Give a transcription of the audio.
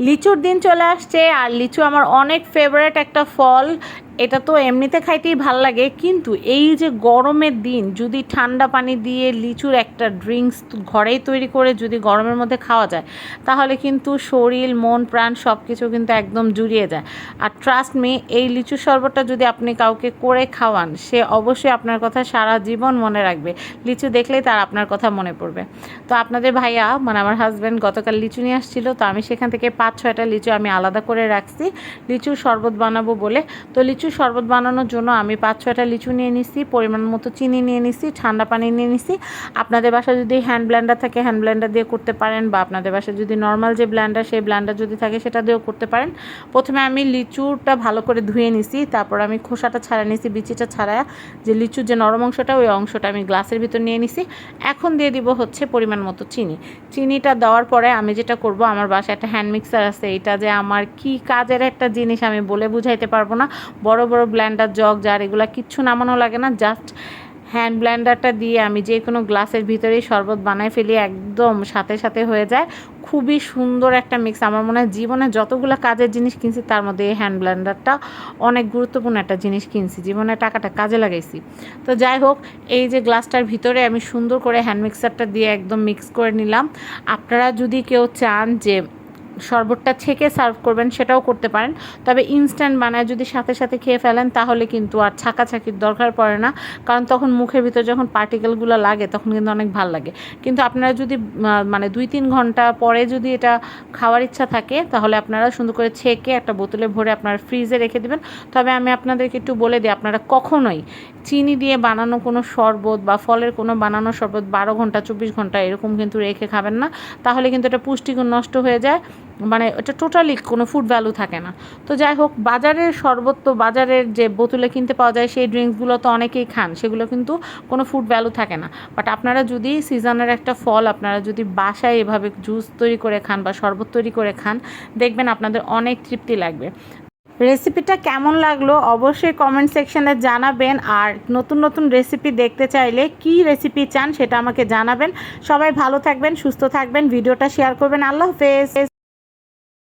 লিচুর দিন চলে আসছে আর লিচু আমার অনেক ফেভারেট একটা ফল। এটা তো এমনিতে খাইতেই ভালো লাগে, কিন্তু এই যে গরমের দিন, যদি ঠান্ডা পানি দিয়ে লিচুর একটা ড্রিঙ্কস ঘরেই তৈরি করে যদি গরমের মধ্যে খাওয়া যায়, তাহলে কিন্তু শরীর, মন, প্রাণ সব কিছু কিন্তু একদম জুড়িয়ে যায়। আর ট্রাস্ট মি এই লিচু শরবতটা যদি আপনি কাউকে করে খাওয়ান, সে অবশ্যই আপনার কথা সারা জীবন মনে রাখবে। লিচু দেখলেই তার আপনার কথা মনে পড়বে। তো আপনাদের ভাইয়া মানে আমার হাজব্যান্ড গতকাল লিচু নিয়ে আসছিল, তো আমি সেখান থেকে পাঁচ ছয়টা লিচু আমি আলাদা করে রাখছি। লিচুর শরবত বানাবো বলে। তো লিচু শরবত বানানোর জন্য আমি পাঁচ ছয়টা লিচু নিয়ে নিছি, পরিমাণ মতো চিনি নিয়ে নিছি, ঠান্ডা পানি নিয়ে নিছি। আপনাদের বাসায় যদি হ্যান্ড ব্ল্যান্ডার থাকে হ্যান্ড ব্ল্যান্ডার দিয়ে করতে পারেন বা আপনাদের বাসায় যদি নর্মাল যে ব্ল্যান্ডার সেই ব্ল্যান্ডার যদি থাকে, সেটা দিয়েও করতে পারেন। প্রথমে আমি লিচুটা ভালো করে ধুয়ে নিছি, তারপর আমি খোসাটা ছাড়া নিছি, বিচিটা ছাড়া যে লিচুর যে নরম অংশটা, ওই অংশটা আমি গ্লাসের ভিতর নিয়ে নিছি। এখন দিয়ে দিব হচ্ছে পরিমাণ মতো চিনি। চিনিটা দেওয়ার পরে আমি যেটা করব, আমার বাসায় একটা হ্যান্ড মিক্সার আছে, এটা যে আমার কি কাজের একটা জিনিস আমি বলে বুঝাইতে পারব না। বড় বড় ব্ল্যান্ডার জগ জার এগুলা কিচ্ছু নামানো লাগে না জাস্ট হ্যান্ড ব্ল্যান্ডারটা দিয়ে আমি যে কোনো গ্লাসের ভিতরেই শরবত বানাই ফেলি, একদম সাথে সাথে হয়ে যায়। খুবই সুন্দর একটা মিক্স আমার মনে হয় জীবনে যতগুলো কাজের জিনিস কিনছি, তার মধ্যে এই হ্যান্ড ব্লেন্ডারটা অনেক গুরুত্বপূর্ণ একটা জিনিস কিনছি, জীবনে টাকাটা কাজে লাগাইছি। তো যাই হোক, এই যে গ্লাসটার ভিতরে আমি সুন্দর করে হ্যান্ড মিক্সারটা দিয়ে একদম মিক্স করে নিলাম। আপনারা যদি কেউ চান যে শরবতটা ছেঁকে সার্ভ করবেন, সেটাও করতে পারেন। তবে ইনস্ট্যান্ট বানায় যদি সাথে সাথে খেয়ে ফেলেন, তাহলে কিন্তু আর ছাকাছাকির দরকার পড়ে না। কারণ তখন মুখের ভিতর যখন পার্টিকেলগুলো লাগে, তখন কিন্তু অনেক ভালো লাগে। কিন্তু আপনারা যদি মানে দুই তিন ঘণ্টা পরে যদি এটা খাওয়ার ইচ্ছা থাকে, তাহলে আপনারা সুন্দর করে ছেঁকে একটা বোতলে ভরে আপনারা ফ্রিজে রেখে দেবেন। তবে আমি আপনাদেরকে একটু বলে দিই, আপনারা কখনোই চিনি দিয়ে বানানো কোনো শরবত বা ফলের কোনো বানানো শরবত বারো ঘণ্টা, চব্বিশ ঘণ্টা এরকম কিন্তু রেখে খাবেন না। তাহলে কিন্তু এটা পুষ্টিগুণ নষ্ট হয়ে যায়। মানে এটা টোটালি কোনো ফুড ভ্যালু থাকে না। তো যাই হোক, বাজারের শরবত তো বাজারের যে বোতলে কিনতে পাওয়া যায় সেই ড্রিঙ্কসগুলো তো অনেকেই খান, সেগুলো কিন্তু কোনো ফুড ভ্যালু থাকে না। বাট আপনারা যদি সিজনের একটা ফল, আপনারা যদি বাসায় এভাবে জুস তৈরি করে খান বা শরবত তৈরি করে খান, দেখবেন আপনাদের অনেক তৃপ্তি লাগবে। রেসিপিটা কেমন লাগল অবশ্যই কমেন্ট সেকশানে জানাবেন, আর নতুন নতুন রেসিপি দেখতে চাইলে কি রেসিপি চান সেটা আমাকে জানাবেন। সবাই ভালো থাকবেন, সুস্থ থাকবেন, ভিডিওটা শেয়ার করবেন। আল্লাহ হাফেজ।